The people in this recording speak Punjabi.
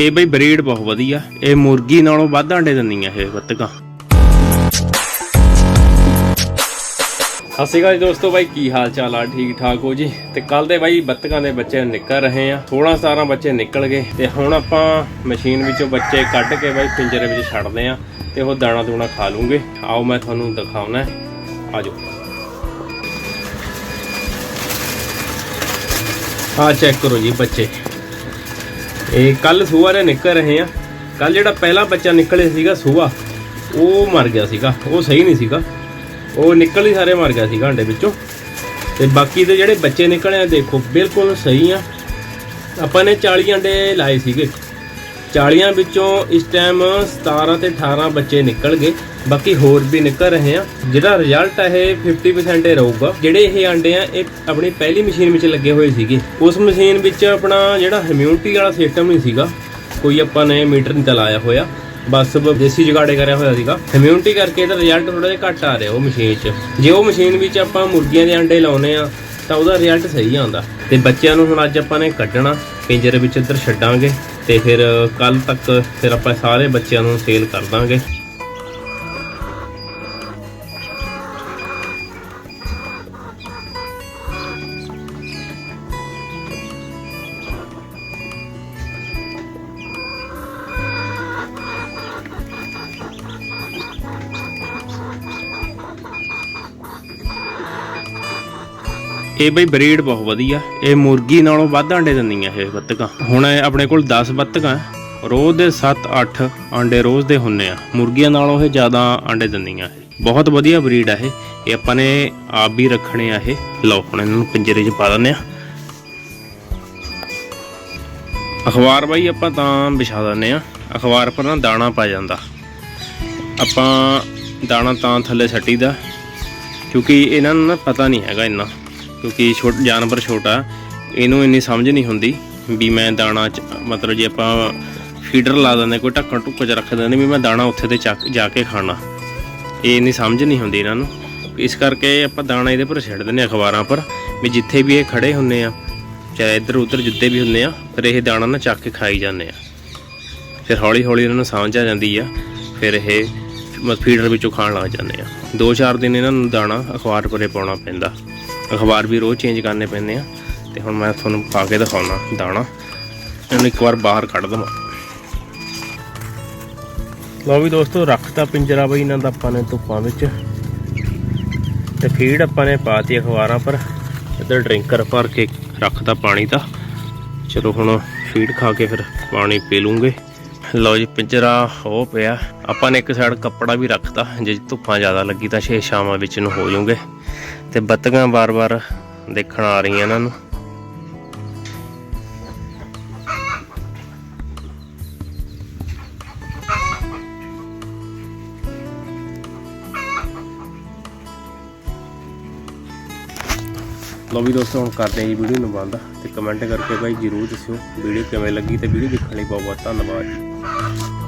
ਇਹ ਬਈ ਬਰੀਡ ਬਹੁਤ ਵਧੀਆ। ਇਹ ਮੁਰਗੀ ਨਾਲੋਂ ਵੱਧ ਆਂਡੇ ਦਿੰਦੀਆਂ ਇਹ ਬੱਤਕਾਂ। ਸਤਿ ਸ਼੍ਰੀ ਅਕਾਲ ਜੀ ਦੋਸਤੋ ਬਾਈ, ਕੀ ਹਾਲ ਚਾਲ ਆ? ਠੀਕ ਠਾਕ ਹੋ ਜੀ? ਤੇ ਕੱਲ ਦੇ ਬਾਈ ਬੱਤਕਾਂ ਦੇ ਬੱਚੇ ਨਿਕਲ ਰਹੇ ਆ। 16 17 ਬੱਚੇ ਨਿਕਲ ਗਏ। ਤੇ ਹੁਣ ਆਪਾਂ ਮਸ਼ੀਨ ਵਿੱਚੋਂ ਬੱਚੇ ਕੱਢ ਕੇ ਬਾਈ ਪਿੰਜਰੇ ਵਿੱਚ ਛੱਡਦੇ ਆ। ਤੇ ਉਹ ਦਾਣਾ ਦੂਣਾ ਖਾ ਲੂੰਗੇ। ਆਓ ਮੈਂ ਤੁਹਾਨੂੰ ਦਿਖਾਉਣਾ ਹੈ। ਆਜੋ। ਆ ਚੈੱਕ ਕਰੋ ਜੀ ਬੱਚੇ। ਇਹ ਕੱਲ ਸੂਆ ਦੇ ਨਿਕਲ ਰਹੇ ਆ। ਕੱਲ ਜਿਹੜਾ ਪਹਿਲਾ ਬੱਚਾ ਨਿਕਲੇ ਸੀਗਾ ਸੂਆ, ਉਹ ਮਰ ਗਿਆ ਸੀਗਾ। ਉਹ ਸਹੀ ਨਹੀਂ ਸੀਗਾ। ਉਹ ਨਿਕਲ ਹੀ ਸਾਰੇ ਮਰ ਗਿਆ ਸੀਗਾ ਅੰਡੇ ਵਿੱਚੋਂ। ਤੇ ਬਾਕੀ ਦੇ ਜਿਹੜੇ ਬੱਚੇ ਨਿਕਲੇ ਆ, ਦੇਖੋ, ਬਿਲਕੁਲ ਸਹੀ ਆ। ਆਪਾਂ ਨੇ 40 ਅੰਡੇ ਲਾਏ ਸੀਗੇ। 40 ਵਿੱਚੋਂ ਇਸ ਟਾਈਮ 17 ਤੇ 18 ਬੱਚੇ ਨਿਕਲ ਗਏ। ਬਾਕੀ ਹੋਰ ਵੀ ਨਿਕਲ ਰਹੇ ਆ। ਜਿਹੜਾ ਰਿਜ਼ਲਟ ਹੈ ਇਹ 50% ਹੀ ਰਹੂਗਾ। ਜਿਹੜੇ ਇਹ ਆਂਡੇ ਆ, ਇਹ ਆਪਣੀ ਪਹਿਲੀ ਮਸ਼ੀਨ ਵਿੱਚ ਲੱਗੇ ਹੋਏ ਸੀਗੇ। ਉਸ ਮਸ਼ੀਨ ਵਿੱਚ ਆਪਣਾ ਜਿਹੜਾ ਇਮਿਊਨਿਟੀ ਵਾਲਾ ਸਿਸਟਮ ਨਹੀਂ ਸੀਗਾ। ਕੋਈ ਆਪਾਂ ਨੇ ਮੀਟਰ ਨਹੀਂ ਚਲਾਇਆ ਹੋਇਆ। ਬਸ ਦੇਸੀ ਜੁਗਾੜੇ ਕਰਿਆ ਹੋਇਆ ਸੀਗਾ। ਇਮਿਊਨਿਟੀ ਕਰਕੇ ਇਹਦਾ ਰਿਜ਼ਲਟ ਥੋੜਾ ਜਿਹਾ ਘੱਟ ਆ ਰਿਹਾ ਉਹ ਮਸ਼ੀਨ 'ਚ। ਜੇ ਉਹ ਮਸ਼ੀਨ ਵਿੱਚ ਆਪਾਂ ਮੁਰਗੀਆਂ ਦੇ ਆਂਡੇ ਲਾਉਨੇ ਆ ਤਾਂ ਉਹਦਾ ਰਿਜ਼ਲਟ ਸਹੀ ਆਉਂਦਾ ਤੇ ਬੱਚਿਆਂ ਨੂੰ ਹੁਣ ਅੱਜ ਆਪਾਂ ਨੇ ਕੱਢਣਾ, ਪਿੰਜਰੇ ਵਿੱਚ ਇੱਧਰ ਛੱਡਾਂਗੇ ਤੇ ਫਿਰ ਕੱਲ ਤੱਕ ਫਿਰ ਆਪਾਂ ਸਾਰੇ ਬੱਚਿਆਂ ਨੂੰ ਸੇਲ ਕਰ ਦਾਂਗੇ। ਇਹ ਬਈ ਬਰੀਡ ਬਹੁਤ ਵਧੀਆ। ਇਹ ਮੁਰਗੀ ਨਾਲੋਂ ਵੱਧ ਆਂਡੇ ਦਿੰਦੀਆਂ ਇਹ ਬੱਤਕਾਂ। ਹੁਣ ਆਪਣੇ ਕੋਲ 10 ਬੱਤਕਾਂ ਰੋਜ਼ ਦੇ 7-8 ਆਂਡੇ ਰੋਜ਼ ਦੇ ਹੁੰਨੇ ਆ। ਮੁਰਗੀਆਂ ਨਾਲੋਂ ਇਹ ਜ਼ਿਆਦਾ ਆਂਡੇ ਦਿੰਦੀਆਂ ਬਹੁਤ ਵਧੀਆ ਬਰੀਡ ਆ ਇਹ। ਇਹ ਆਪਾਂ ਨੇ ਆਪ ਵੀ ਰੱਖਣੇ ਆ ਇਹ। ਲਓ, ਹੁਣ ਇਹਨਾਂ ਨੂੰ ਪਿੰਜਰੇ 'ਚ ਪਾ ਦਿੰਦੇ ਆ। ਅਖਬਾਰ ਬਾਈ ਆਪਾਂ ਤਾਂ ਵਿਛਾ ਦਿੰਦੇ ਆ। ਅਖਬਾਰ ਪਰ ਨਾ ਦਾਣਾ ਪਾ ਜਾਂਦਾ। ਆਪਾਂ ਦਾਣਾ ਤਾਂ ਥੱਲੇ ਸੱਟੀ ਦਾ ਕਿਉਂਕਿ ਇਹਨਾਂ ਨੂੰ ਨਾ ਪਤਾ ਨਹੀਂ ਹੈਗਾ ਇੰਨਾ। ਕਿਉਂਕਿ ਛੋਟ ਜਾਨਵਰ ਛੋਟਾ, ਇਹਨੂੰ ਇੰਨੀ ਸਮਝ ਨਹੀਂ ਹੁੰਦੀ ਵੀ ਮੈਂ ਦਾਣਾ ਚ ਮਤਲਬ ਜੇ ਆਪਾਂ ਫੀਡਰ ਲਾ ਦਿੰਦੇ, ਕੋਈ ਢੱਕਣ ਟੁੱਕ ਚ ਰੱਖ ਦਿੰਦੇ ਵੀ ਮੈਂ ਦਾਣਾ ਉੱਥੇ ਤੇ ਚੱਕ ਜਾ ਕੇ ਖਾਣਾ। ਇਹ ਇੰਨੀ ਸਮਝ ਨਹੀਂ ਹੁੰਦੀ ਇਹਨਾਂ ਨੂੰ। ਇਸ ਕਰਕੇ ਆਪਾਂ ਦਾਣਾ ਇਹਦੇ ਪਰ ਛੱਡ ਦਿੰਦੇ ਹਾਂ ਅਖਬਾਰਾਂ ਪਰ, ਵੀ ਜਿੱਥੇ ਵੀ ਇਹ ਖੜੇ ਹੁੰਨੇ ਆ, ਚਾਹੇ ਇੱਧਰ ਉੱਧਰ ਜਿੱਦੇ ਵੀ ਹੁੰਨੇ ਆ, ਫਿਰ ਇਹ ਦਾਣਾ ਨਾ ਚੱਕ ਕੇ ਖਾਈ ਜਾਂਦੇ ਆ। ਫਿਰ ਹੌਲੀ ਹੌਲੀ ਇਹਨਾਂ ਨੂੰ ਸਮਝ ਆ ਜਾਂਦੀ ਆ, ਫਿਰ ਇਹ ਫੀਡਰ ਵਿੱਚੋਂ ਖਾਣ ਲੱਗ ਜਾਂਦੇ ਆ। ਦੋ ਚਾਰ ਦਿਨ ਇਹਨਾਂ ਨੂੰ ਦਾਣਾ ਅਖਬਾਰ ਪਰੇ ਪਾਉਣਾ ਪੈਂਦਾ। ਅਖਬਾਰ ਵੀ ਰੋਜ਼ ਚੇਂਜ ਕਰਨੇ ਪੈਂਦੇ ਆ। ਤੇ ਹੁਣ ਮੈਂ ਤੁਹਾਨੂੰ ਪਾ ਕੇ ਦਿਖਾਉਣਾ ਦਾਣਾ। ਇਹਨੂੰ ਇੱਕ ਵਾਰ ਬਾਹਰ ਕੱਢ ਦਵਾਂ। ਲਓ ਵੀ ਦੋਸਤੋ ਰੱਖਤਾ ਪਿੰਜਰਾ ਬਈ ਇਹਨਾਂ ਦਾ ਆਪਾਂ ਨੇ ਧੁੱਪਾਂ ਵਿੱਚ। ਤੇ ਫੀਡ ਆਪਾਂ ਨੇ ਪਾਤੀ ਅਖਬਾਰਾਂ ਪਰ। ਇੱਧਰ ਡਰਿੰਕਰ ਭਰ ਕੇ ਰੱਖਤਾ ਪਾਣੀ ਦਾ। ਚਲੋ ਹੁਣ ਫੀਡ ਖਾ ਕੇ ਫਿਰ ਪਾਣੀ ਪੀ ਲੂੰਗੇ। ਲਓ ਜੀ, ਪਿੰਜਰਾ ਹੋ ਪਿਆ। ਆਪਾਂ ਨੇ ਇੱਕ ਸਾਈਡ ਕੱਪੜਾ ਵੀ ਰੱਖਤਾ। ਜੇ ਧੁੱਪਾਂ ਜ਼ਿਆਦਾ ਲੱਗੀ ਤਾਂ ਛੇ ਸ਼ਾਮਾਂ ਵਿੱਚ ਨੂੰ ਹੋ ਜਾਊਗੇ। ਤੇ ਬੱਤਕਾਂ ਵਾਰ ਵਾਰ ਦੇਖਣ ਆ ਰਹੀਆਂ ਇਹਨਾਂ ਨੂੰ। ਲਓ ਵੀ ਦੋਸਤੋ, ਹੁਣ ਕਰਦੇ ਹਾਂ ਜੀ ਵੀਡੀਓ ਨੂੰ ਬੰਦ ਤੇ ਕਮੈਂਟ ਕਰਕੇ ਭਾਈ ਜਰੂਰ ਦੱਸਿਓ ਵੀਡੀਓ ਕਿਵੇਂ ਲੱਗੀ ਤੇ ਵੀਡੀਓ ਦੇਖਣ ਲਈ ਬਹੁਤ ਬਹੁਤ ਧੰਨਵਾਦ ਜੀ।